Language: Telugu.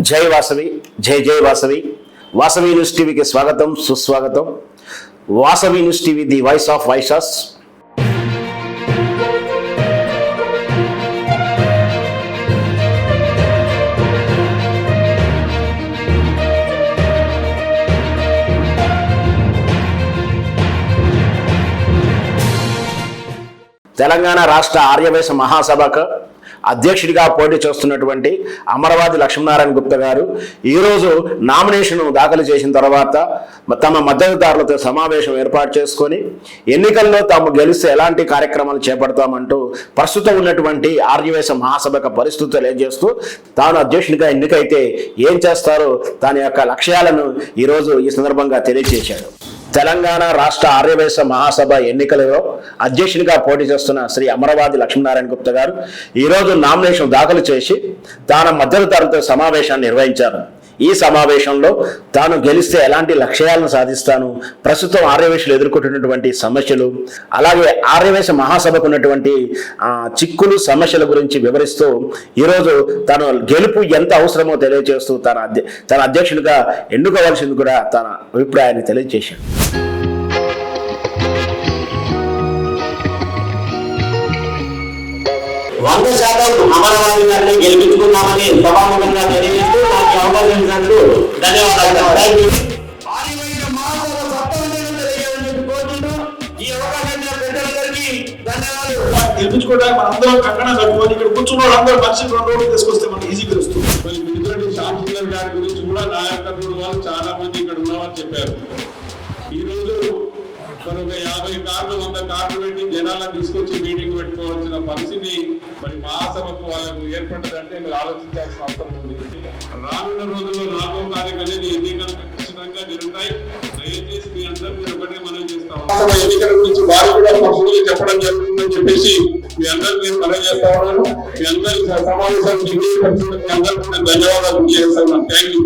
జై వాసవి జై జై వాసవి. వాసవి న్యూస్ టీవీకి స్వాగతం సుస్వాగతం. Vasavi news TV the voice of వైషాస్ Telangana రాష్ట్ర ఆర్యవేశ మహాసభకు అధ్యక్షుడిగా పోటీ చేస్తున్నటువంటి అమరవాది లక్ష్మీనారాయణ గుప్తా గారు ఈరోజు నామినేషన్ దాఖలు చేసిన తర్వాత తమ మద్దతుదారులతో సమావేశం ఏర్పాటు చేసుకొని ఎన్నికల్లో తాము గెలిస్తే ఎలాంటి కార్యక్రమాలు చేపడతామంటూ ప్రస్తుతం ఉన్నటువంటి ఆర్యవేశ మహాసభకు పరిస్థితులు తెలియజేస్తూ తాను అధ్యక్షుడిగా ఎన్నికైతే ఏం చేస్తారో తన యొక్క లక్ష్యాలను ఈరోజు ఈ సందర్భంగా తెలియజేశాడు తెలంగాణ రాష్ట్ర ఆర్యవేశ మహాసభ ఎన్నికలలో అధ్యక్షునిగా పోటీ చేస్తున్న శ్రీ అమరవాది లక్ష్మీనారాయణ గుప్తా గారు ఈరోజు నామినేషన్ దాఖలు చేసి తాను మద్దతుదారులతో సమావేశాన్ని నిర్వహించారు. ఈ సమావేశంలో తాను గెలిస్తే ఎలాంటి లక్ష్యాలను సాధిస్తాను? ప్రస్తుతం ఆర్యవేశలు ఎదుర్కొంటున్నటువంటి సమస్యలు అలాగే ఆర్యవేశ మహాసభకు ఉన్నటువంటి ఆ, చిక్కులు సమస్యల గురించి వివరిస్తూ ఈరోజు తను గెలుపు ఎంత అవసరమో తెలియజేస్తూ తన అధ్య తన అధ్యక్షుడిగా ఎన్నుకోవాల్సింది కూడా తన అభిప్రాయాన్ని తెలియజేశాడు వంద శాతం అమరవాది గెలిపించుకున్నామని సభాముఖంగా తెలియ ఇచ్చినందుకు ధన్యవాదాలు. గెలిపించుకోవడానికి మన అందరం కంకణం కట్టుకొని ఇక్కడ కూర్చున్న వాళ్ళందరూ మనిషి రెండు రోజులు తీసుకొస్తే మనకి ఈజీ తెలుస్తుంది. మిత్రుడి గారి గురించి కూడా నాయకత్వం వాళ్ళు చాలా మంది ఇక్కడ ఉన్నామని చెప్పారు. ఈ రోజు మరి ఒక యాభై కార్లు వంద కార్లు పెట్టి జనాలను తీసుకొచ్చి మీటింగ్ పెట్టుకోవాల్సిన పరిస్థితి మరి మహాసభకు వాళ్ళకు ఏర్పడ్డదంటే మీరు ఆలోచించాల్సిన అవసరం రోజుల్లో నాలుగో తారీఖు ఎన్నికలు ఖచ్చితంగా జరుగుతాయి. దయచేసి మీ అందరూ మీరు ఒకటే మనం చేస్తాం. ఎన్నికల గురించి వారు కూడా పక్షులు చెప్పడం జరుగుతుందని చెప్పేసి మీ అందరూ నేను మనం చేస్తా ఉన్నాను మీ అందరి సమావేశానికి మీ అందరూ కూడా ధన్యవాదాలు చేస్తాను థ్యాంక్ యూ